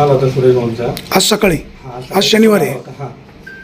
आला होता आज सकाळी? हा, आज शनिवार आहे. हा.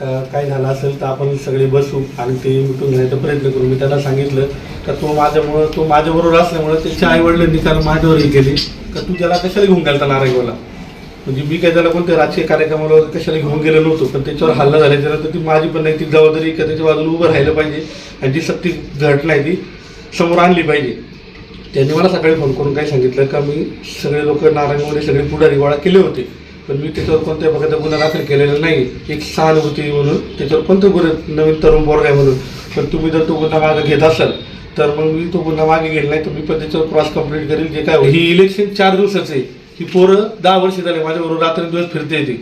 का- काय झालं असेल तर आपण सगळे बसू आणि ते मिटून घेण्याचा प्रयत्न करू. मी त्याला सांगितलं का तो माझ्यामुळं तो माझ्याबरोबर असल्यामुळे त्याच्या आई वडिलांनी त्याला माझ्यावर हे केली. का तू त्याला कशाला घेऊन गेलता नारायणगावला म्हणजे मी काय त्याला कोणत्या राजकीय कार्यक्रमाला वगैरे कशाला घेऊन गेलो नव्हतो पण त्याच्यावर हल्ला झाल्याच्यानंतर ती माझी पण नैतिक जबाबदारी का त्याच्या बाजूला उभं राहिलं पाहिजे आणि जी सक्ती घटना आहे ती समोर आणली पाहिजे. त्यांनी मला सकाळी फोन करून काय सांगितलं का मी सगळे लोक नारायणमध्ये सगळे पुढारी गोळा केले होते. पण मी त्याच्यावर कोणत्या प्रकारचा गुन्हा दाखल केलेला नाही. एक सहानुभूती म्हणून त्याच्यावर कोणतं गुन्हे नवीन तरुण बोर्ग आहे म्हणून. पण तुम्ही जर तो गुन्हा मागे घेत असाल तर मग मी तो गुन्हा मागे घेईल नाही तर मी पण त्याच्यावर क्रॉस कंप्लीट करेल जे काय ही इलेक्शन चार दिवसाचं आहे. ही पोरं दहा वर्ष झाले माझ्याबरोबर रात्री दिवस फिरते येते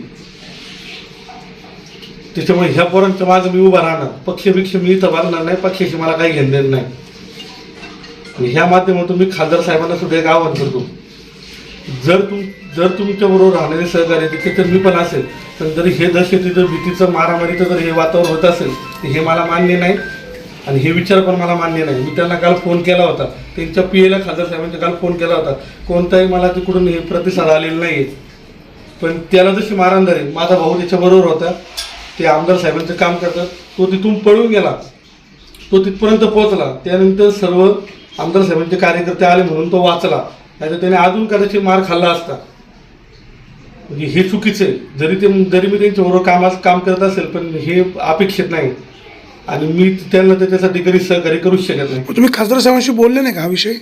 त्याच्यामुळे ह्या पोरांचं माझं मी उभा राहणार. पक्ष बिक्ष मी इथं बघणार नाही पक्षाशी मला काही घेणं देणं नाही. ह्या माध्यमातून मी खासदार साहेबांना सुद्धा एक आवाहन करतो. जर तुम जर तुमच्या बरोबर राहणारे सहकार्य तिथे तर मी पण असेल तर जर हे दहशतीचं भीतीचं मारामारीचं जर हे वातावरण होत असेल तर हे मला मान्य नाही आणि हे विचार पण मला मान्य नाही. मी त्यांना काल फोन केला होता. त्यांच्या पी एला खासदार साहेबांच्या काल फोन केला होता. कोणताही मला तिकडून हे प्रतिसाद आलेला नाही पण त्याला जशी मारांदारी माझा भाऊ त्याच्याबरोबर होता. ते आमदार साहेबांचं काम करतात. तो तिथून पळून गेला. तो तिथपर्यंत पोहोचला. त्यानंतर सर्व आमदार साहेबांचे कार्यकर्ते आले म्हणून तो वाचला. नाही तर त्याने अजून कदाचित मार खाल्ला असता. म्हणजे हे चुकीचं आहे. जरी ते जरी मी त्यांच्याबरोबर कामास काम करत असेल पण हे अपेक्षित नाही. आणि मी त्यांना त्याच्यासाठी कधी सहकार्य करूच शकत नाही. तुम्ही खासदार साहेबांशी बोलले नाही का हा विषय?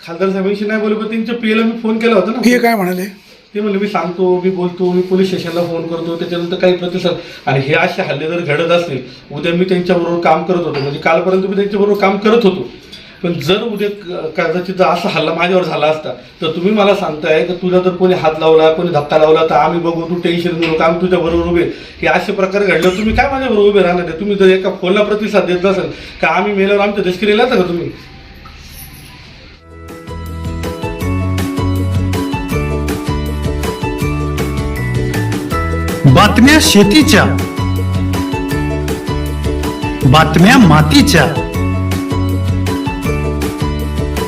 खासदार साहेबांशी नाही बोलले पण त्यांच्या पीएला मी फोन केला होता ते ना काय म्हणाले? ते म्हणले मी सांगतो मी बोलतो मी पोलीस स्टेशनला फोन करतो त्याच्यानंतर काही प्रतिसाद आणि हे असे हल्ले जर घडत असतील उद्या मी त्यांच्याबरोबर काम करत होतो. म्हणजे कालपर्यंत मी त्यांच्याबरोबर काम करत होतो. पण जर उद्या कर्जाची कदाचित जर असा हल्ला माझ्यावर झाला असता तर तुम्ही मला सांगताय की तुझा जर कोणी हात लावला कोणी धक्का लावला तर आम्ही बघू तू टेन्शन घेऊ का आम्ही तुझ्या बरोबर उभे? हे असे प्रकार घडले तुम्ही काय माझ्याबरोबर उभे राहणार? आहे तुम्ही जर एका फोनला प्रतिसाद देत असाल का आम्ही मेल्यावर आमच्या दशकिरीला का तुम्ही? बातम्या शेतीच्या बातम्या मातीच्या